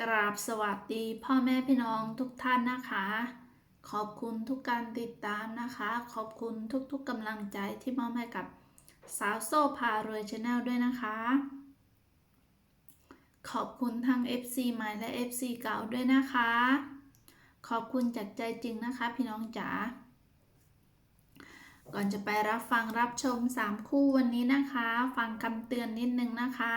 กราบสวัสดีพ่อแม่พี่น้องทุกท่านนะคะ ขอบคุณทุกการติดตามนะคะ ขอบคุณทุกๆกำลังใจที่มอบให้กับสาวโซ่พารวยชาแนลด้วยนะคะ ขอบคุณทั้ง FC ใหม่และ FC เก่าด้วยนะคะ ขอบคุณจากใจจริงนะคะ พี่น้องจ๋าก่อนจะไปรับฟังรับชม 3 คู่วันนี้นะคะ ฟังคำเตือนนิดนึงนะคะ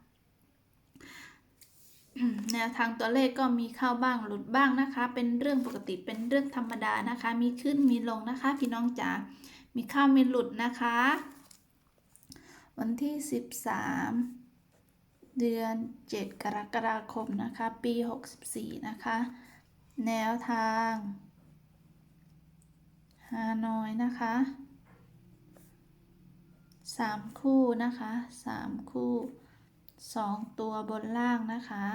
แนวทางตัวเลขก็มีเข้าบ้างหลุดบ้างนะคะ เป็นเรื่องปกติเป็นเรื่องธรรมดานะคะ มีขึ้นมีลงนะคะ พี่น้องจ๋า มีเข้ามีหลุดนะคะ วันที่ 13 เดือน 7 กรกฎาคมนะคะ ปี 64 นะคะ แนวทางฮานอยนะคะ 3 คู่นะคะ 3 คู่สองตัวบนล่างนะคะ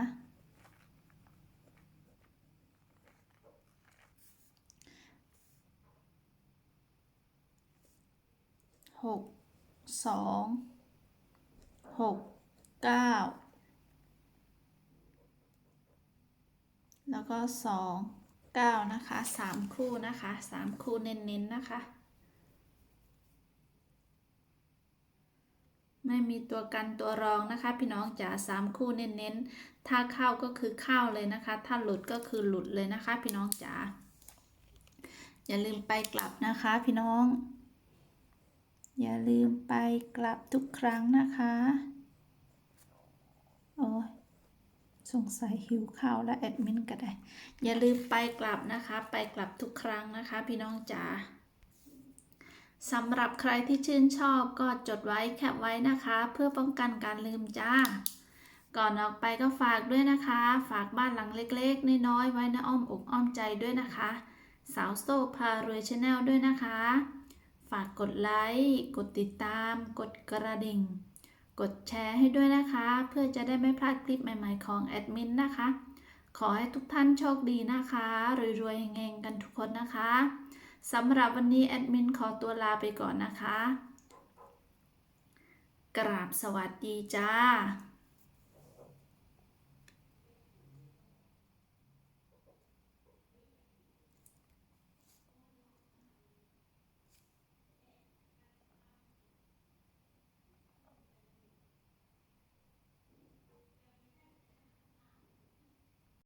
หกสองหกเก้าแล้วก็สองเก้านะคะสามคู่นะคะสามคู่เน้นๆนะคะ ไม่มีตัวกันตัวรองนะคะ พี่น้องจ๋าสามคู่เน้นๆ ถ้าเข้าก็คือเข้าเลยนะคะ ถ้าหลุดก็คือหลุดเลยนะคะ พี่น้องจ๋าอย่าลืมไปกลับนะคะ พี่น้อง อย่าลืมไปกลับทุกครั้งนะคะโอ้ยสงสัยหิวข้าวและแอดมินก็ได้ อย่าลืมไปกลับนะคะ ไปกลับทุกครั้งนะคะ พี่น้องจ๋าสำหรับใครที่ชื่นชอบก็จดไว้แคปไว้นะคะ เพื่อป้องกันการลืมจ้า ก่อนออกไปก็ฝากด้วยนะคะ ฝากบ้านหลังเล็กๆ น้อยๆไว้ในอ้อมอกอ้อมใจด้วยนะคะ สาวโซ่พารวยชาแนลด้วยนะคะ ฝากกดไลค์ กดติดตาม กดกระดิ่ง กดแชร์ให้ด้วยนะคะ เพื่อจะได้ไม่พลาดคลิปใหม่ ๆ ของแอดมินนะคะ ขอให้ทุกท่านโชคดีนะคะ รวยๆเฮงๆกันทุกคนนะคะสำหรับวันนี้แอดมินขอตัวลาไปก่อนนะคะ กราบสวัสดีจ้า